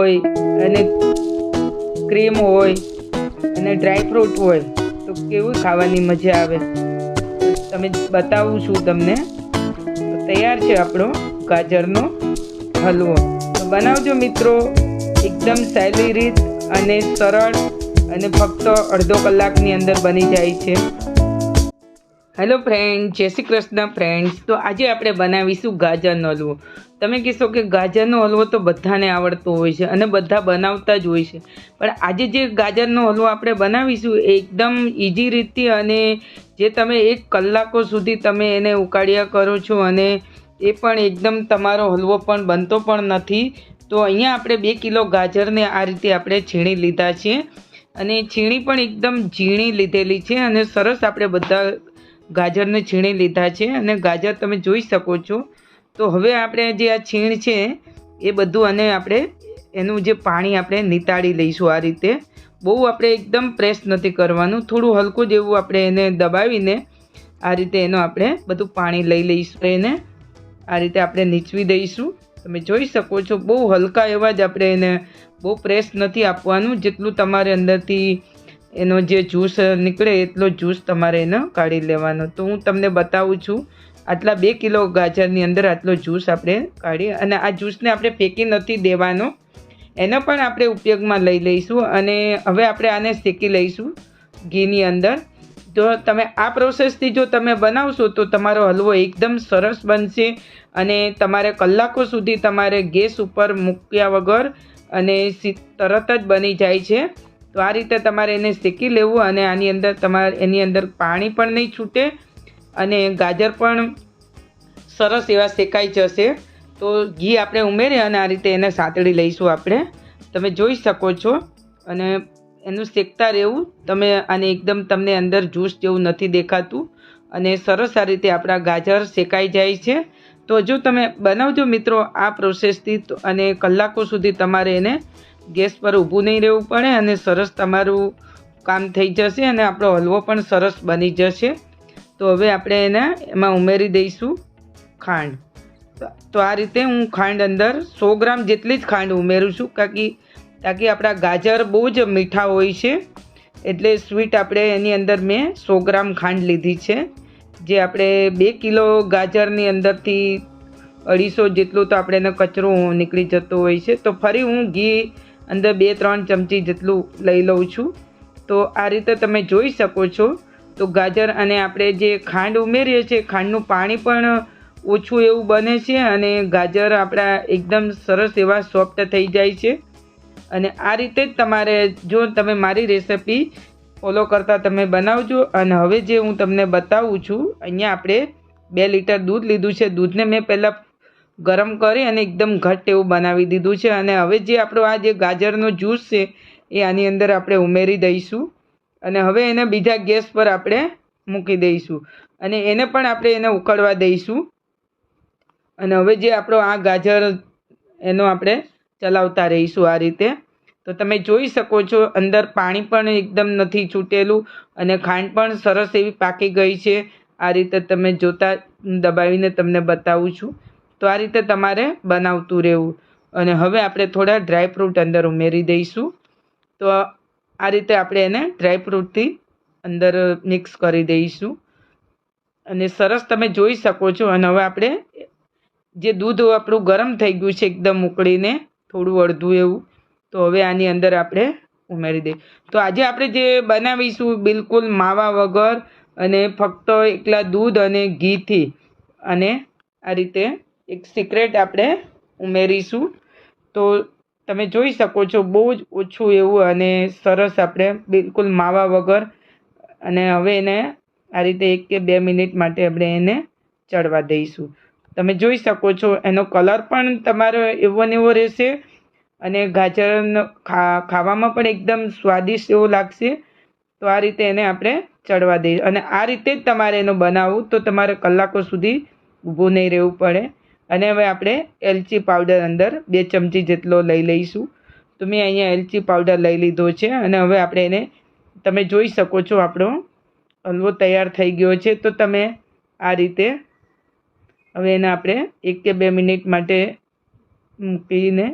હોય અને ક્રીમ હોય અને ડ્રાય ફ્રૂટ હોય, તો કેવું ખાવાની મજા આવે? તમે બતાવું છું તમને. તૈયાર છે આપણો ગાજરનો હલવો. તો બનાવજો મિત્રો, એકદમ સહેલી રીત અને સરળ અને ફક્ત અડધો કલાકની અંદર બની જાય છે. હેલો ફ્રેન્ડ જય શ્રી કૃષ્ણ ફ્રેન્ડ્સ તો આજે આપણે બનાવીશું ગાજરનો હલવો. તમે કહેશો કે ગાજરનો હલવો તો બધાને આવડતો હોય છે અને બધા બનાવતા જ હોય છે. પણ આજે જે ગાજરનો હલવો આપણે બનાવીશું એકદમ ઇઝી રીતથી અને જે તમે એક કલાકો સુધી તમે એને ઉકાળ્યા કરો છો અને એ પણ એકદમ તમારો હલવો પણ બનતો પણ નથી. તો અહીંયા આપણે બે કિલો ગાજરને આ રીતે આપણે છીણી લીધા છે. અને છીણી પણ એકદમ ઝીણી લીધેલી છે અને સરસ આપણે બધા ગાજરને છીણી લીધા છે અને ગાજર તમે જોઈ શકો છો. તો હવે આપણે જે આ છીણ છે, એ બધું અને આપણે એનું જે પાણી આપણે નિતાળી લઈશું આ રીતે. બહુ આપણે એકદમ પ્રેસ નથી કરવાનું. થોડું હલકું જેવું આપણે એને દબાવીને આ રીતે એનો આપણે બધું પાણી લઈ લઈશું એને. આ રીતે આપણે નીચવી દઈશું. તમે જોઈ શકો છો બહુ હલકા એવા જ આપણે એને બહુ પ્રેસ નથી આપવાનું. જેટલું તમારે અંદરથી એનો જે જ્યુસ નીકળે એટલો જ્યુસ તમારે એનો કાઢી લેવાનો. તો હું તમને બતાવું છું, આટલા બે કિલો ગાજરની અંદર આટલો જ્યુસ આપણે કાઢીએ. અને આ જ્યુસને આપણે ફેંકી નથી દેવાનો. એનો પણ આપણે ઉપયોગમાં લઈ લઈશું અને હવે આપણે આને શેકી લઈશું ઘીની અંદર. જો તમે આ પ્રોસેસથી જો તમે બનાવશો તો તમારો હલવો એકદમ સરસ બનશે અને તમારે કલાકો સુધી તમારે ગેસ ઉપર મૂક્યા વગર અને તરત જ બની જાય છે. તો આ રીતે તમારે એને શેકી લેવું અને આની અંદર તમારે એની અંદર પાણી પણ નહીં છૂટે અને ગાજર પણ સરસ એવા શેકાઈ જશે. તો ઘી આપણે ઉમેરી અને આ રીતે એને સાતળી લઈશું આપણે. તમે જોઈ શકો છો અને એનું શેકતા રહેવું. તમે આને એકદમ તમને અંદર જ્યુસ જેવું નથી દેખાતું અને સરસ આ રીતે આપણા ગાજર શેકાઈ જાય છે. તો જો તમે બનાવજો મિત્રો આ પ્રોસેસથી અને કલાકો સુધી તમારે એને ગેસ પર ઊભું નહીં રહેવું પડે અને સરસ તમારું કામ થઈ જશે અને આપણો હલવો પણ સરસ બની જશે. તો હવે આપણે એને એમાં ઉમેરી દઈશું ખાંડ. તો આ રીતે હું ખાંડ અંદર સો ગ્રામ જેટલી જ ખાંડ ઉમેરું છું કાકી તાકી આપણા ગાજર બહુ જ મીઠા હોય છે. એટલે સ્વીટ આપણે એની અંદર મેં સો ગ્રામ ખાંડ લીધી છે. જે આપણે બે કિલો ગાજરની અંદરથી અઢીસો જેટલું તો આપણે એને કચરો નીકળી જતો હોય છે. તો ફરી હું ઘી અંદર બે, ત્રણ ચમચી જેટલું લઈ લઉં છું. તો આ રીતે તમે જોઈ શકો છો. તો ગાજર અને આપણે જે ખાંડ ઉમેરીએ છીએ, ખાંડનું પાણી પણ ઓછું એવું બને છે અને ગાજર આપણા એકદમ સરસ એવા સોફ્ટ થઈ જાય છે. અને આ રીતે જ તમારે જો તમે મારી રેસિપી ફોલો કરતાં તમે બનાવજો. અને હવે જે હું તમને બતાવું છું, અહીંયા આપણે બે લીટર દૂધ લીધું છે. દૂધને મેં પહેલાં ગરમ કરી અને એકદમ ઘટ્ટ એવું બનાવી દીધું છે. અને હવે જે આપણો આ જે ગાજરનો જ્યુસ છે, એ આની અંદર આપણે ઉમેરી દઈશું. અને હવે એને બીજા ગેસ પર આપણે મૂકી દઈશું. અને એને પણ આપણે એને ઉકળવા દઈશું. અને હવે જે આપણો આ ગાજર એનો આપણે ચલાવતા રહીશું આ રીતે. તો તમે જોઈ શકો છો, અંદર પાણી પણ એકદમ નથી છૂટેલું અને ખાંડ પણ સરસ એવી પાકી ગઈ છે. આ રીતે તમે જોતા, દબાવીને તમને બતાવું છું. તો આ રીતે તમારે બનાવતું રહેવું. અને હવે આપણે થોડા ડ્રાયફ્રૂટ અંદર ઉમેરી દઈશું. તો આ રીતે આપણે એને ડ્રાયફ્રૂટથી અંદર મિક્સ કરી દઈશું. અને સરસ તમે જોઈ શકો છો. અને હવે આપણે જે દૂધ આપણું ગરમ થઈ ગયું છે એકદમ ઉકળીને, થોડું અડધું એવું, તો હવે આની અંદર આપણે ઉમેરી દઈએ. તો આજે આપણે જે બનાવીશું બિલકુલ માવા વગર અને ફક્ત એકલા દૂધ અને ઘીથી. અને આ રીતે એક સિક્રેટ આપણે ઉમેરીશું. તો તમે જોઈ શકો છો, બહુ જ ઓછું એવું અને સરસ આપણે બિલકુલ માવા વગર. અને હવે એને આ રીતે એક કે બે મિનિટ માટે આપણે એને ચડવા દઈશું. તમે જોઈ શકો છો, એનો કલર પણ તમારો એવો ને એવો રહેશે. અને ગાજરનો ખાવામાં પણ એકદમ સ્વાદિષ્ટ એવો લાગશે. તો આ રીતે એને આપણે ચડવા દઈએ અને આ રીતે જ તમારે એનો બનાવવું, તો તમારે કલાકો સુધી ઊભું નહીં રહેવું પડે. અને હવે આપણે એલચી પાવડર અંદર બે ચમચી જેટલો લઈ લઈશું. તો મેં અહીંયા એલચી પાવડર લઈ લીધો છે અને હવે આપણે એને તમે જોઈ શકો છો આપણો હલવો તૈયાર થઈ ગયો છે. તો તમે આ રીતે હવે એને આપણે એક કે બે મિનિટ માટે મૂકીને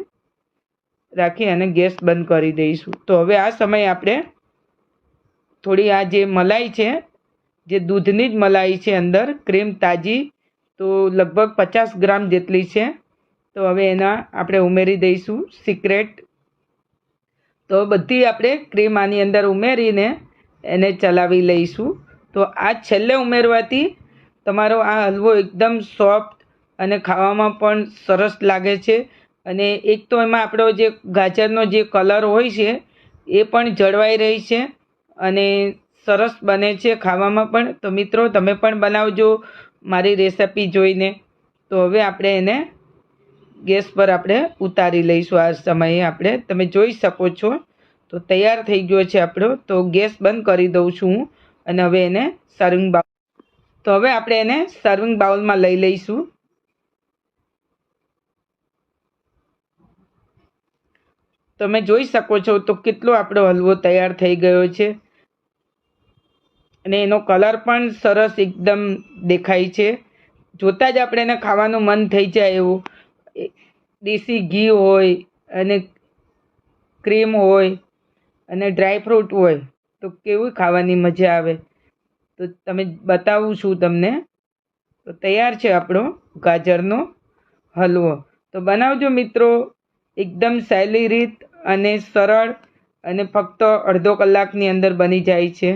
રાખી અને ગેસ બંધ કરી દઈશું. તો હવે આ સમયે આપણે થોડી આ જે મલાઈ છે, જે દૂધની જ મલાઈ છે અંદર, ક્રીમ તાજી તો લગભગ પચાસ ગ્રામ જેટલી છે. તો હવે એના આપણે ઉમેરી દઈશું સિક્રેટ તો બધી આપણે ક્રીમ આની અંદર ઉમેરીને એને ચલાવી લઈશું. તો આ છેલ્લે ઉમેરવાથી તમારો આ હલવો એકદમ સોફ્ટ અને ખાવામાં પણ સરસ લાગે છે. અને એક તો એમાં આપણો જે ગાજરનો જે કલર હોય છે, એ પણ જળવાઈ રહી છે અને સરસ બને છે ખાવામાં પણ. તો મિત્રો, તમે પણ બનાવજો. મારી રેસિપી જોઈને. તો હવે આપણે એને ગેસ પર આપણે ઉતારી લઈશું. આ સમયે આપણે તમે જોઈ શકો છો. તો તૈયાર થઈ ગયો છે આપણો. તો ગેસ બંધ કરી દઉં છું હું. અને હવે એને સર્વિંગ બાઉલ તો હવે આપણે એને સર્વિંગ બાઉલમાં લઈ લઈશું. તમે જોઈ શકો છો તો કેટલો આપણો હલવો તૈયાર થઈ ગયો છે. અને એનો કલર પણ સરસ એકદમ દેખાય છે. જોતાં જ આપણે એને ખાવાનું મન થઈ જાય એવું. દેશી ઘી હોય અને ક્રીમ હોય અને ડ્રાયફ્રૂટ હોય તો કેવું ખાવાની મજા આવે? તો તમે બતાવું છું તમને. તો તૈયાર છે આપણો ગાજરનો હલવો. તો બનાવજો મિત્રો, એકદમ સહેલી રીત અને સરળ અને ફક્ત અડધો કલાકની અંદર બની જાય છે.